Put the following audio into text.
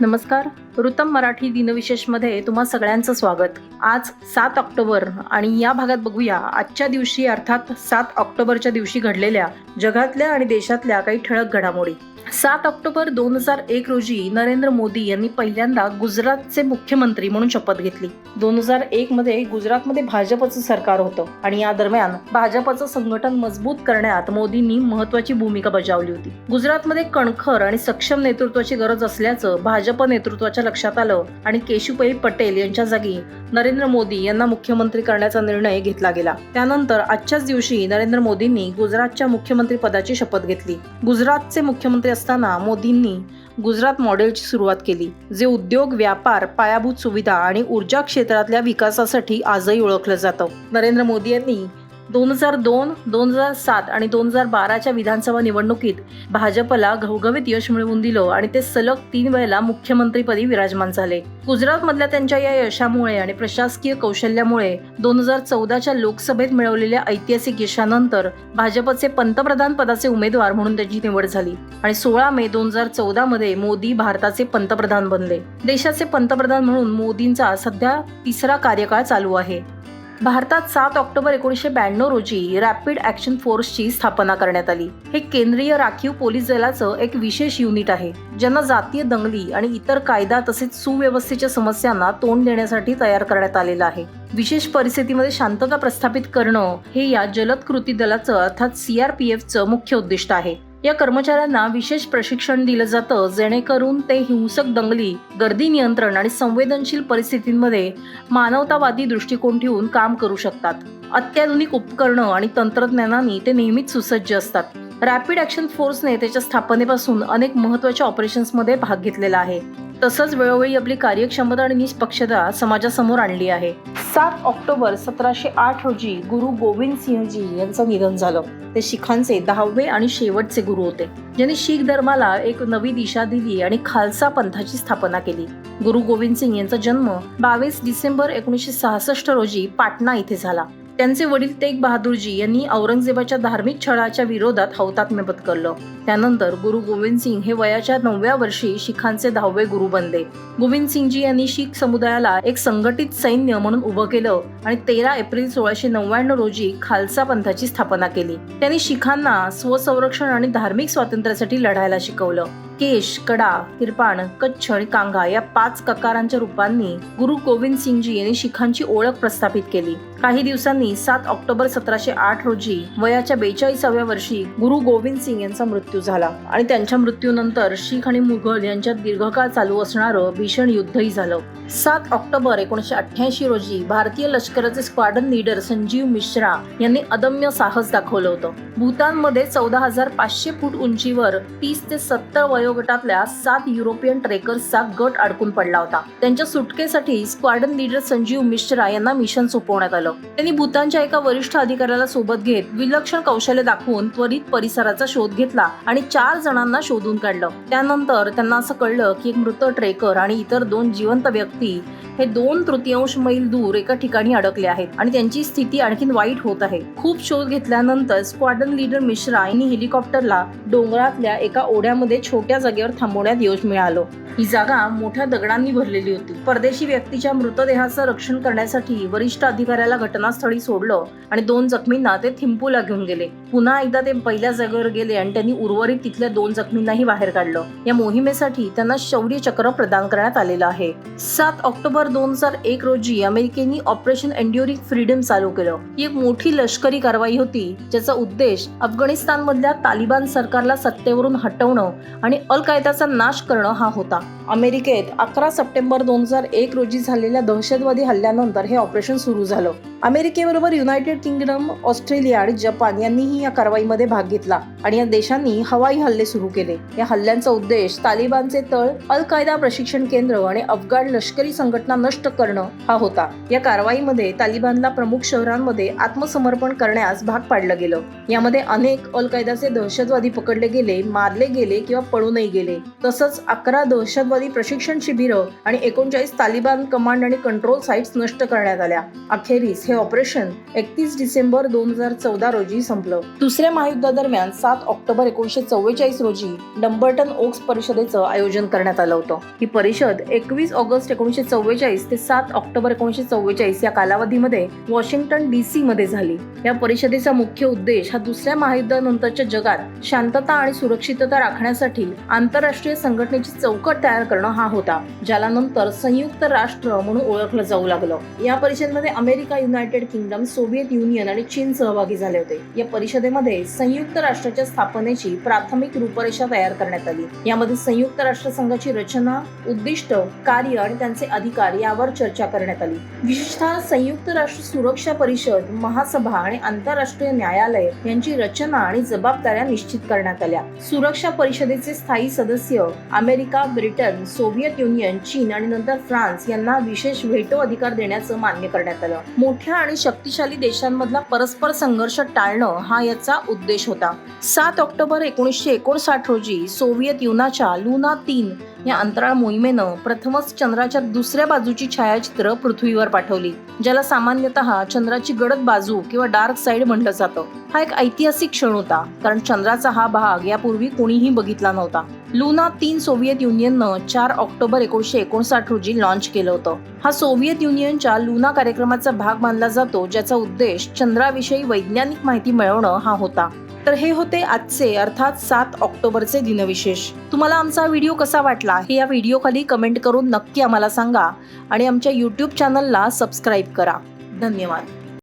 नमस्कार. ऋतम मराठी दिनविशेषमध्ये तुम्हा सगळ्यांचं स्वागत. आज सात ऑक्टोबर आणि या भागात बघूया आजच्या दिवशी अर्थात सात ऑक्टोबरच्या दिवशी घडलेल्या जगातल्या आणि देशातल्या काही ठळक घडामोडी. सात ऑक्टोबर दोन हजार एक रोजी नरेंद्र मोदी यांनी पहिल्यांदा गुजरातचे मुख्यमंत्री म्हणून शपथ घेतली. दोन हजार एक मध्ये गुजरातमध्ये भाजपचं सरकार होतं आणि या दरम्यान भाजपचं संघटन मजबूत करण्यात मोदींनी महत्वाची भूमिका बजावली होती. गुजरातमध्ये कणखर आणि सक्षम नेतृत्वाची गरज असल्याचं भाजप नेतृत्वाच्या लक्षात आलं आणि केशुभाई पटेल यांच्या जागी नरेंद्र मोदी यांना मुख्यमंत्री करण्याचा निर्णय घेतला गेला. त्यानंतर आजच्याच दिवशी नरेंद्र मोदींनी गुजरातच्या मुख्यमंत्री पदाची शपथ घेतली. गुजरातचे मुख्यमंत्री असताना मोदींनी गुजरात मॉडेलची सुरुवात केली जे उद्योग व्यापार पायाभूत सुविधा आणि ऊर्जा क्षेत्रातल्या विकासासाठी आजही ओळखलं जातं. नरेंद्र मोदी यांनी दोन हजार दोन दोन हजार सात आणि दोन हजार बाराच्या विधानसभा निवडणुकीत भाजपला घवघवीत यश मिळवून दिलं आणि ते सलग तीन वेळेला मुख्यमंत्रीपदी विराजमान झाले. गुजरातमधल्या त्यांच्या या यशामुळे आणि प्रशासकीय कौशल्यामुळे दोन हजार चौदाच्या लोकसभेत मिळवलेल्या ऐतिहासिक यशानंतर भाजपचे पंतप्रधान पदाचे उमेदवार म्हणून त्यांची निवड झाली आणि सोळा मे दोन हजार चौदा मध्ये मोदी भारताचे पंतप्रधान बनले. देशाचे पंतप्रधान म्हणून मोदींचा सध्या तिसरा कार्यकाळ चालू आहे. भारतात सात ऑक्टोबर एकोणीसशे ब्याण्णव रोजी रॅपिड ॲक्शन फोर्सची स्थापना करण्यात आली. हे केंद्रीय राखीव पोलीस दलाचं एक विशेष युनिट आहे ज्यांना जातीय दंगली आणि इतर कायदा तसेच सुव्यवस्थेच्या समस्यांना तोंड देण्यासाठी तयार करण्यात आलेलं आहे. विशेष परिस्थितीमध्ये शांतता प्रस्थापित करणं हे या जलद कृती दलाचं अर्थात सीआरपीएफचं मुख्य उद्दिष्ट आहे. या कर्मचाऱ्यांना विशेष प्रशिक्षण दिलं जातं जेणेकरून ते हिंसक दंगली गर्दी नियंत्रण आणि संवेदनशील परिस्थितींमध्ये मानवतावादी दृष्टिकोन ठेवून काम करू शकतात. अत्याधुनिक उपकरणं आणि तंत्रज्ञानाने ते नेहमीच सुसज्ज असतात. रॅपिड ॲक्शन फोर्सने त्याच्या स्थापनेपासून अनेक महत्त्वाच्या ऑपरेशन्समध्ये भाग घेतलेला आहे. तसंच वेळोवेळी आपली कार्यक्षमता आणि निष्पक्षता समाजासमोर आणली आहे. सात ऑक्टोबर सतराशे आठ रोजी गुरु गोविंद सिंहजी यांचं निधन झालं. ते शिखांचे दहावे आणि शेवटचे गुरु होते. ज्यांनी शीख धर्माला एक नवी दिशा दिली आणि खालसा पंथाची स्थापना केली. गुरु गोविंद सिंग यांचा जन्म बावीस डिसेंबर एकोणीसशे सहासष्ट रोजी पाटणा इथे झाला. त्यांचे वडील तेग बहादूरजी यांनी औरंगजेबाच्या धार्मिक छळाच्या विरोधात हौतात्म्य पत्करलं त्यानंतर गुरु गोविंद सिंग हे वयाच्या नवव्या वर्षी शिखांचे दहावे गुरु बनले. गोविंद सिंगजी यांनी शीख समुदायाला एक संघटित सैन्य म्हणून उभं केलं आणि तेरा एप्रिल सोळाशे नव्याण्णव रोजी खालसा पंथाची स्थापना केली. त्यांनी शिखांना स्वसंरक्षण आणि धार्मिक स्वातंत्र्यासाठी लढायला शिकवलं. केश कडा किरपाण कच्छ आणि कांगा या पाच ककारांच्या रूपांनी गुरु गोविंद सिंगजी यांनी शिखांची ओळख प्रस्थापित केली. काही दिवसांनी सात ऑक्टोबर सतराशे आठ रोजी वयाच्या बेचाळीसाव्या वर्षी गुरु गोविंद सिंग यांचा मृत्यू झाला आणि त्यांच्या मृत्यूनंतर शीख आणि मुघल यांच्यात दीर्घकाळ चालू असणारं भीषण युद्धही झालं. सात ऑक्टोबर एकोणीशे अठ्ठ्याऐंशी रोजी भारतीय लष्कराचे स्क्वाडन लीडर संजीव मिश्रा यांनी अदम्य साहस दाखवलं होतं. भूतानमध्ये चौदा हजार पाचशे फूट उंचीवर तीस ते सत्तर वय वयोगटातल्या सात युरोपियन ट्रेकर्सचा गट अडकून पडला होता. त्यांच्या सुटकेसाठी स्क्वाडन लीडर संजीव मिश्रा यांना मिशन सोपवण्यात आलं. त्यांनी भूतानच्या एका वरिष्ठ अधिकाऱ्याला सोबत घेत विलक्षण कौशल्य दाखवून त्वरित परिसराचा शोध घेतला आणि चार जणांना शोधून काढलं. त्यानंतर त्यांना असं कळलं की एक मृत ट्रेकर आणि इतर दोन जिवंत व्यक्ती हे दोन तृतीयांश मैल दूर एका ठिकाणी अडकले आहेत आणि त्यांची स्थिती आणखी वाईट होत आहे. खूप शोध घेतल्यानंतर स्क्वाडन लीडर मिश्रा यांनी हेलिकॉप्टरला डोंगरातल्या एका ओढ्यामध्ये छोट्या जागेवर थांबवण्यात यश मिळालं. ही जागा मोठ्या दगडांनी भरलेली होती. परदेशी व्यक्तीच्या मृतदेहाचं रक्षण करण्यासाठी वरिष्ठ अधिकाऱ्याला घटनास्थळी सोडलं आणि दोन जखमींना ते थिंपूला घेऊन गेले. पुन्हा एकदा ते पहिल्या जागेवर गेले आणि त्यांनी उर्वरित तिथल्या दोन जखमींनाही बाहेर काढलं. या मोहिमेसाठी त्यांना शौर्य चक्र प्रदान करण्यात आलेलं आहे. सात ऑक्टोबर दोन हजार एक रोजी अमेरिकेने ऑपरेशन एन्ड्युरिंग फ्रीडम चालू केलं. ही एक मोठी लष्करी कारवाई होती ज्याचा उद्देश अफगाणिस्तानमधल्या तालिबान सरकारला सत्तेवरून हटवणं आणि अल कायदाचा नाश करणं हा होता. up. अमेरिकेत अकरा सप्टेंबर दोन हजार एक रोजी झालेल्या दहशतवादी हल्ल्यानंतर हे ऑपरेशन सुरू झालं. अमेरिकेबरोबर युनायटेड किंगडम ऑस्ट्रेलिया आणि जपान यांनीही या कारवाईमध्ये भाग घेतला आणि या देशांनी हवाई हल्ले सुरू केले. या हल्ल्यांचा उद्देश तालिबानचे तळ अल कायदा प्रशिक्षण केंद्र आणि अफगाण लष्करी संघटना नष्ट करणं हा होता. या कारवाईमध्ये तालिबानला प्रमुख शहरांमध्ये आत्मसमर्पण करण्यास भाग पाडलं गेलं. यामध्ये अनेक अल कायदाचे दहशतवादी पकडले गेले मारले गेले किंवा पळूनही गेले. तसंच अकरा दहशतवादी दहशतवादी प्रशिक्षण शिबिरं आणि एकोणचाळीस तालिबान कमांड आणि कंट्रोल साईट्स नष्ट करण्यात आल्या. अखेरीस हे ऑपरेशन एकतीस डिसेंबर दोन हजार चौदा रोजी संपलं. दुसऱ्या महायुद्धादरम्यान सात ऑक्टोबर एकोणीशे चव्वेचाळीस रोजी डंबर्टन ओक्स परिषदेचं आयोजन करण्यात आलं होतं. ही परिषद एकवीस ऑगस्ट एकोणीशे चव्वेचाळीस ते सात ऑक्टोबर एकोणीशे चव्वेचाळीस या कालावधीमध्ये वॉशिंग्टन डी सी मध्ये झाली. या परिषदेचा मुख्य उद्देश हा दुसऱ्या महायुद्धानंतरच्या जगात शांतता आणि सुरक्षितता राखण्यासाठी आंतरराष्ट्रीय संघटनेची चौकट तयार करणं हा होता ज्याला नंतर संयुक्त राष्ट्र म्हणून ओळखलं जाऊ लागलं. या परिषदेमध्ये America United Kingdom Soviet Union आणि चीन सहभागी झाले होते. या परिषदेमध्ये संयुक्त राष्ट्राच्या स्थापनेची प्राथमिक रूपरेषा तयार करण्यात आली. यामध्ये संयुक्त राष्ट्र संघाची रचना उद्दिष्ट कार्य आणि त्यांचे अधिकार यावर चर्चा करण्यात आली. विशेषतः संयुक्त राष्ट्र सुरक्षा परिषद महासभा आणि आंतरराष्ट्रीय न्यायालय यांची रचना आणि जबाबदाऱ्या निश्चित करण्यात आल्या. सुरक्षा परिषदेचे स्थायी सदस्य अमेरिका ब्रिटन सोव्हिएत युनियन चीन आणि नंतर फ्रान्स यांना विशेष व्हेटो अधिकार देण्याचं मान्य करण्यात आलं. मोठ्या आणि शक्तिशाली देशांमधला परस्पर संघर्ष टाळणं हा याचा उद्देश होता. सात ऑक्टोबर एकोणीसशे एकोणसाठ रोजी सोव्हिएत युनाच्या लुना तीन या अंतराळ मोहिमेनं प्रथमच चंद्राच्या दुसऱ्या बाजूची छायाचित्र पृथ्वीवर पाठवली ज्याला सामान्यतः चंद्राची गडद बाजू किंवा डार्क साइड म्हटलं जातं. हा एक ऐतिहासिक क्षण होता कारण चंद्राचा हा भाग यापूर्वी कोणीही बघितला नव्हता. लुना तीन सोव्हिएत युनियननं चार ऑक्टोबर एकोणीशे एकोणसाठ रोजी लॉन्च केलं होतं. हा सोव्हिएत युनियनच्या लुना कार्यक्रमाचा भाग मानला जातो ज्याचा उद्देश चंद्राविषयी वैज्ञानिक माहिती मिळवणं हा होता. तर हे होते आजचे अर्थात सात ऑक्टोबरचे दिनविशेष. तुम्हाला आमचा व्हिडिओ कसा वाटला हे या व्हिडिओ खाली कमेंट करून नक्की आम्हाला सांगा आणि आमच्या यूट्यूब चॅनलला सबस्क्राईब करा. धन्यवाद.